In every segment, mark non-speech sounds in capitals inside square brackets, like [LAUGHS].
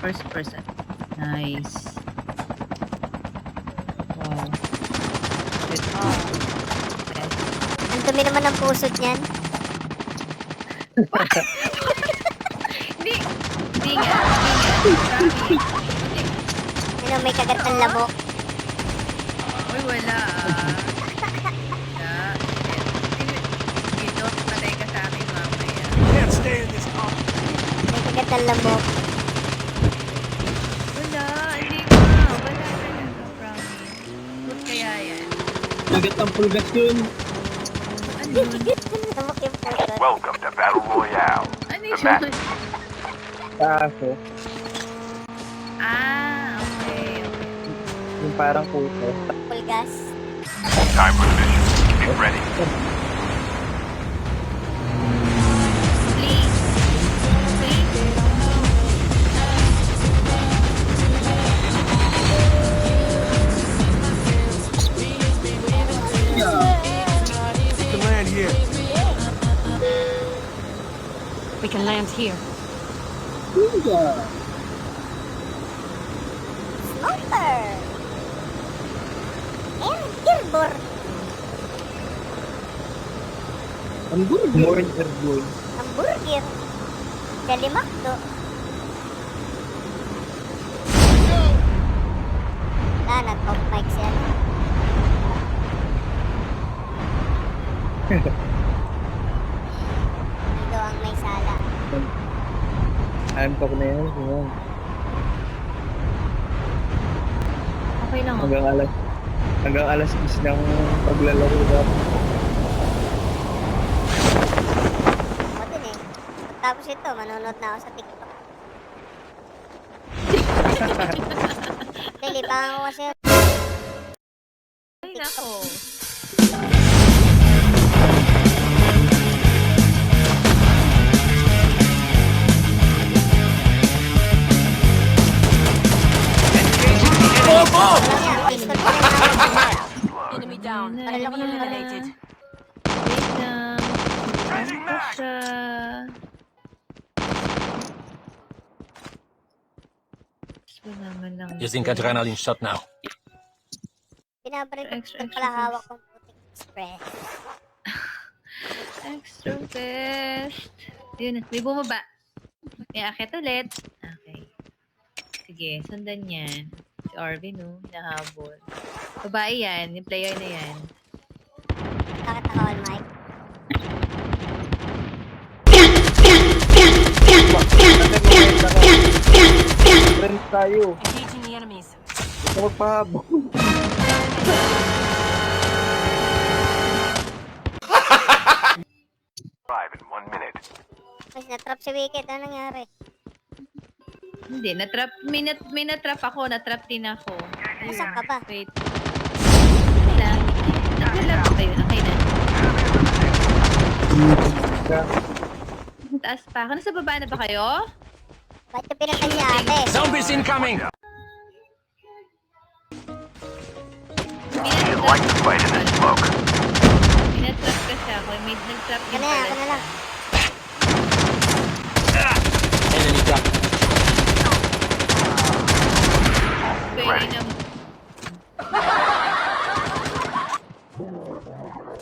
First person. Nice. Wow. Good. Oh. Yes. Ang dumi naman ng pusod niyan. Hindi. Hindi nga. Hindi nga. Ano, may kagat ng lamok. Uy, wala ah. Can't stay in this car. May kagat ng lamok. Nagat ang pulgat yun. Welcome to Battle Royale. Ano The. Kaso, Ah, okay. yung parang puto. Pulgas. Time for the mission. Get ready. Smoker! And Gilbor. Ang burger. Burger boy. Hamburger. Dalimakdo. Wala, nag-off mic siya. Dito ang may sala. Antok na yan. Yan. Okay lang. Hanggang alas hanggang alas 10 ng paglalaro na. Ako din eh. Tapos ito, manonood na ako sa TikTok. [LAUGHS] Lilipangan ko kasi Ay, nako. Down. Parang ako nang eliminated. Wait lang. Ano pa siya? Using adrenaline shot now. Ko extra pala hawak kong putik express. [LAUGHS] Extra best. Yun, may bumaba. May akit ulit. Okay. Sige, sundan yan. Si Arvin, no? Hinahabol. Babae yan. Yung player na yan. Bakit naka-all mic? Friends tayo. Engaging the enemies. Ito magpahabol. Five in one minute. Mas na-trap si Wicked. Ano nangyari? Hindi, natrap, may, nat, may natrap ako, natrap din ako. Nasaan ka ba? Wait. Lang. Naglalaro ba yun? Okay na. Taas pa ako. Nasa baba na ba kayo? Ba't yung pinatay ate? Zombies incoming! You'd like to fight in the smoke. Minatrap kasi ako. May nagtrap Ako din na, pala. ako na lang. Enemy down. Na.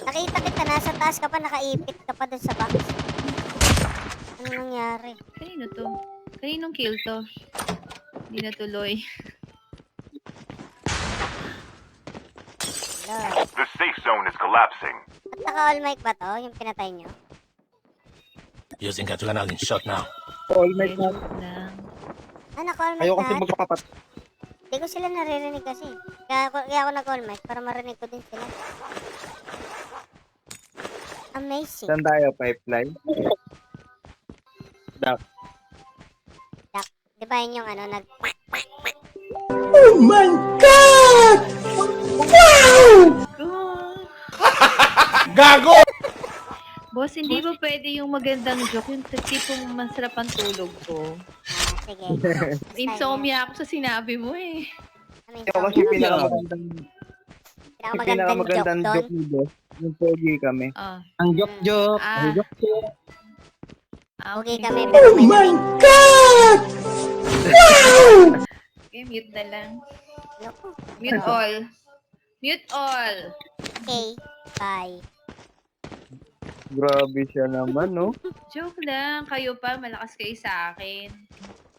Nakita kita, nasa taas ka pa, nakaipit ka pa dun sa box. Ano nangyari? Kanino to? Kaninong kill to? Hindi natuloy. The safe zone is collapsing. Ba't naka-all mic ba to? Yung pinatay nyo? Using adrenaline shot now. All night na. Lang. Ah, naka-all mic Ayaw kasi magpapat. Hindi ko sila naririnig kasi. Kaya, ako- kaya ako nag-all mic para marinig ko din sila. Amazing. Saan tayo? Pipeline? Dak. Di ba yun yung ano, nag... [LAUGHS] Gago! Boss, hindi ba pwede yung magandang joke? Yung tipong masarap ang tulog ko. Ah, sige. [LAUGHS] Insomnia ako sa sinabi mo eh. Ano Ito kasi yung pinakamagandang, yung pinakamagandang joke ni Boss. Yung pogi kami. Ah, Ang joke joke. Ah. Ang joke joke. ah, Okay okay. kami, pero may lamig. Okay, mute na lang. Naku. Mute all. Mute all. Okay, bye. Grabe siya naman, no? [LAUGHS] Joke lang. Kayo pa, malakas kayo sa akin.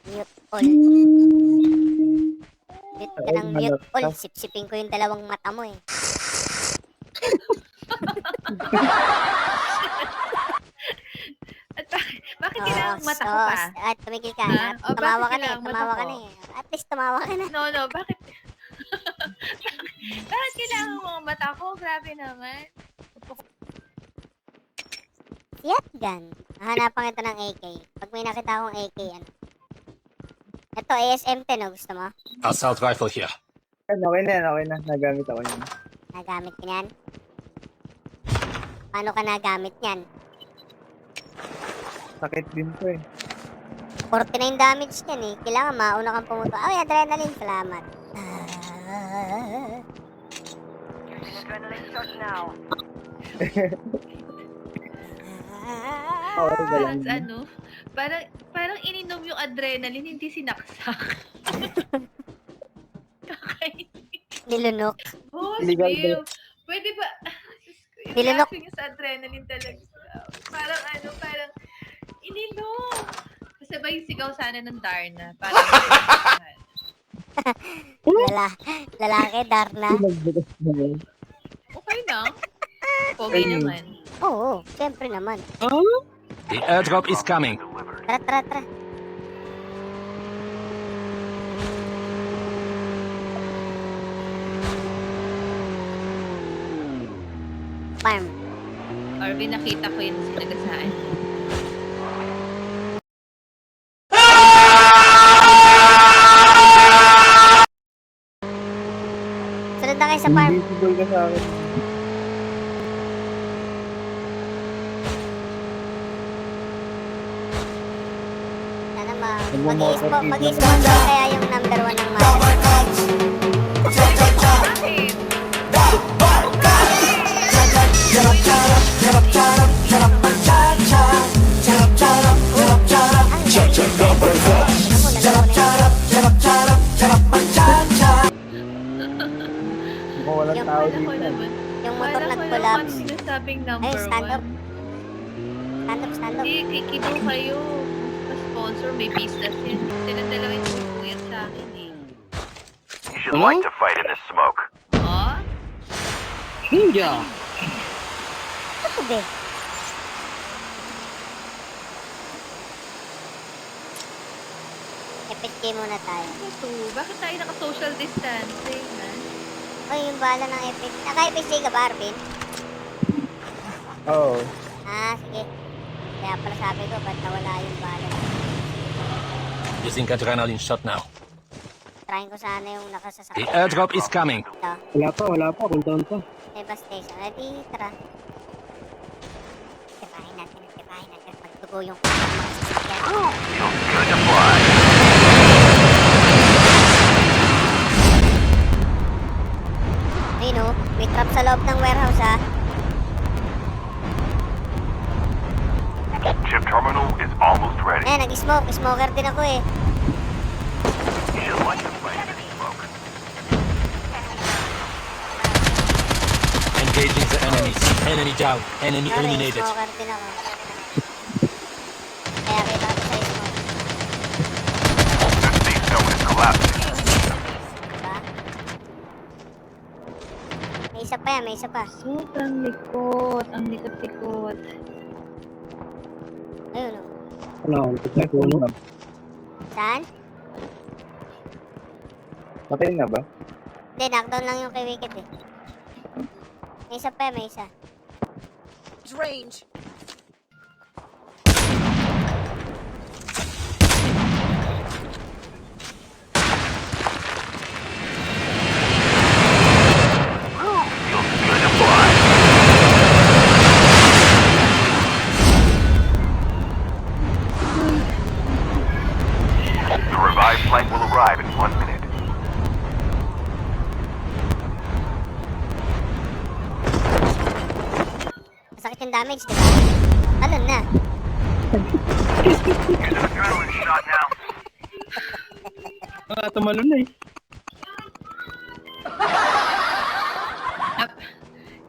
Mute all. Mute ka ng mute all. Sipsipin ko yung dalawang mata mo eh. At bakit, bakit Oo, kailangan mata ko pa? At tumigil ka. Ha? Tumawa bakit ka na eh. kailangan mata Tumawa ka ko? na eh. At least tumawa ka na. No, no, bakit? [LAUGHS] bakit kailangan mga mata ko? Grabe naman. Shotgun. Hahanapan kita ng AK. Pag may nakita akong AK, ano. Ito, ASM 10, oh. Gusto mo? Assault rifle here. Yan, okay na yan, okay na. Nagamit ako yan. Nagamit ka niyan? Paano ka nagamit niyan? Sakit din to eh. 49 damage niyan eh. Kailangan mauna kang pumunta. Ay, adrenaline. Salamat. Okay na lang. Parang ano, parang, yung adrenaline, hindi sinaksak. [LAUGHS] Kakainis. Nilunok. Boss, Illegal Bill. Pwede ba? [LAUGHS] Diyos ko, yung Nilunok. reaction niya sa adrenaline talaga. Parang ano, parang ininom. Kasabay yung sigaw sana ng Darna. Parang [LAUGHS] Lala, lalaki, Darna. Nagbukas na okay lang. Pogi Ayun. naman. Oo, siyempre naman. The airdrop is coming. Tara, tara, tara. Farm. Arvin, nakita ko yun sa nagasaan. Sunod na kayo sa farm. Invisible ka sa akin. Sana ma... Lang. mag-i-sponsor kaya yung number one ng sinasabing number Ayun, stand up. one. Stand up, stand up. Hindi, kikido kayo. Pa-sponsor, may business yan. Silang dalawa yung tumutuyat sa akin eh. You should like to fight in this smoke. Oh? Ito be. FSK muna tayo. Ito, bakit tayo naka-social distancing, ha? Oy, yung bala ng FSK. Naka-FSK ka ba, Arvin? Oo. Ah, sige. Kaya pala sabi ko, ba't nawala yung bala? Using adrenaline shot now. Trying ko sana yung The nakasasakit. airdrop is coming. Ito. Wala pa, wala pa. Cooldown pa. Eva Station. Ready? Tara. Tirahin natin. Tirahin natin. Pagtugo yung mga sasakyan. Feels good to fly. Ayun o. May trap sa loob ng warehouse ah. Is almost ready. Eh, nag-smoke. Smoker din ako eh. You should like smoke. Engaging the enemies. Enemy down. Enemy eliminated. smoker din ako. Kaya kita ko sa smoke. The safe zone is collapsing. Diba? May isa pa yan. May isa pa. Sobrang likot. Ang likot-likot. Ayun o. Ano, may puno. Saan? Patay na ba? Hindi, knockdown lang yung kay Wicked eh. May isa pa. May isa. Range. Flight will arrive in one minute. Masakit yung damage, di ba? Talon na. Use an adrenaline shot now. Ah, tumalo na eh.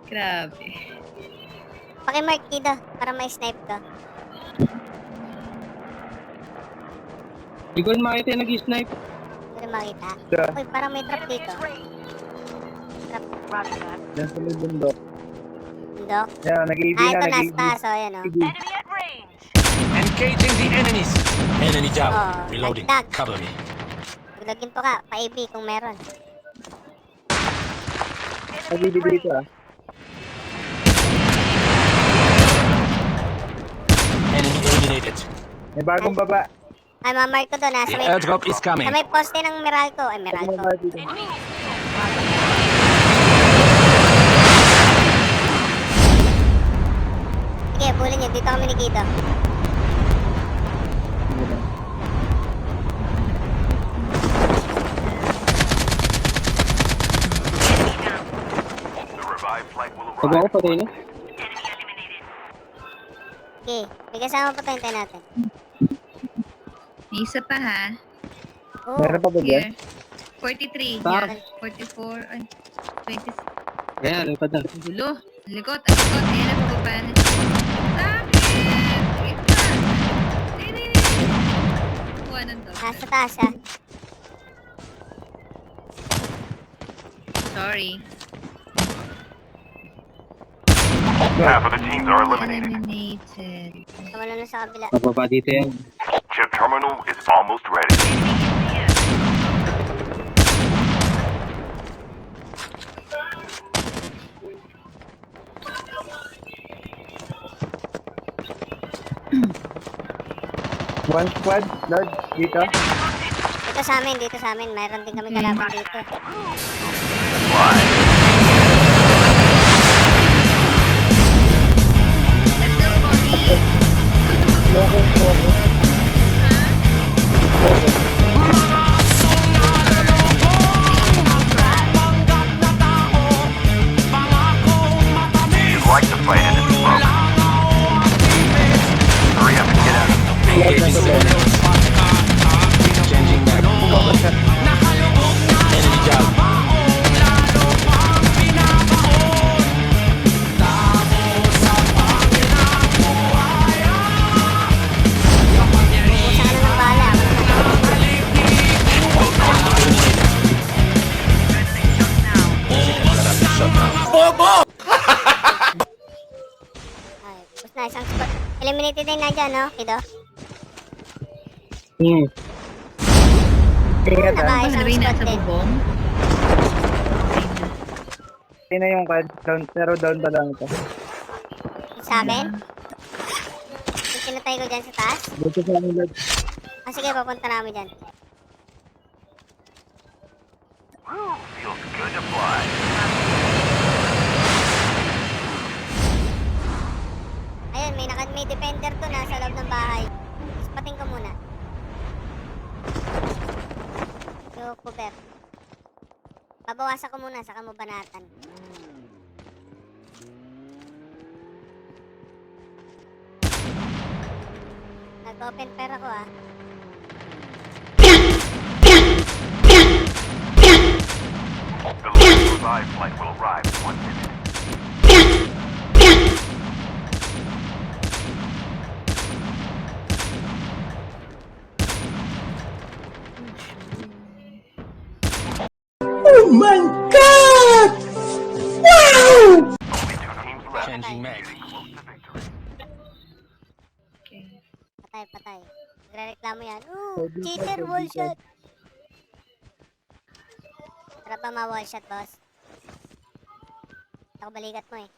Grabe. Pakimark dito para may snipe ka. Hindi ko rin makita yung nag-snipe. Hindi rin makita. Yeah. Uy, parang may trap dito. Trap. Yan sa may bundok. Bundok. Yan, nag-EV Ah, na, ito nasa taas. O, yan o. Enemy at range. Engaging the enemies. Enemy down. Oh, Reloading. nagdag. Cover me. Login to ka. Pa-AB kung meron. Nag-EV dito ah. Enemy eliminated. May bagong baba. Ay, mamark ko doon. Nasa The may, airdrop is coming. sa may poste ng Meralco. Ay, Meralco. Sige, bulin nyo. Dito kami ni Guido. The Pag ako arrive. patay na. Okay. May kasama pa tayo natin. May isa pa ha. Oh, Meron pa ba dyan? Here. 43. Pa. Yan. 44. Ay, 20. Kaya, lipad na. Ang gulo. Ang likot. Ang likot. Ayan na, pababa na siya. Bakit? Sige pa. Hindi, hindi, hindi. Kuha ng dog. nasa taas ah. Sorry. Half of the teams are eliminated. Eliminated. Tumalo na sa kabila. Mababa dito yan. Chip terminal is almost ready. One squad, Lord, dito. Dito sa amin, dito sa amin. Mayroon din kami kalaban dito. Let's Eliminated din na dyan, no? Kido? Hmm. Isang ba yung spot din. Sino yung card? Down, pero down pa lang ito. Sa akin? Yung pinatay ko dyan sa taas? Dito sa amin, Lord. Ah, sige, papunta namin dyan. Feels good to fly. May, naka, may defender to nasa loob ng bahay. Spating ko muna. Yung cover. Babawasan ko muna, saka mo banatan. Nag-open pair ako ah. The revived flight will arrive in one minute. Changing mag. Okay. Patay, patay. Nagre-reklamo yan. Ooh, cheater, wall shot. Sarap ba ma-wall shot, boss? Ako balikat mo eh.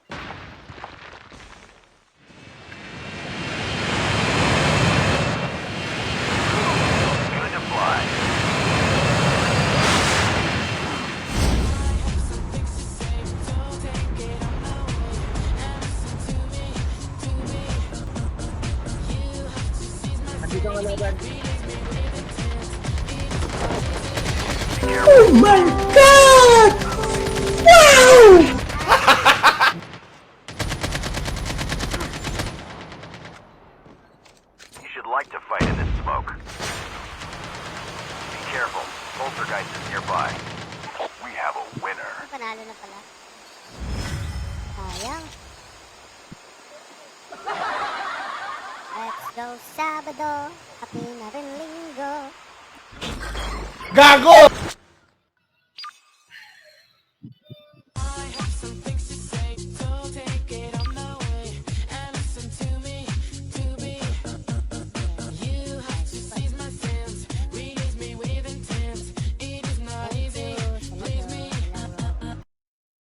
Dito ang laban. You should like to fight in this smoke. Be careful. Poltergeist is nearby. We have a winner. [LAUGHS] Let's go Sabado. Happy na rin. Gago!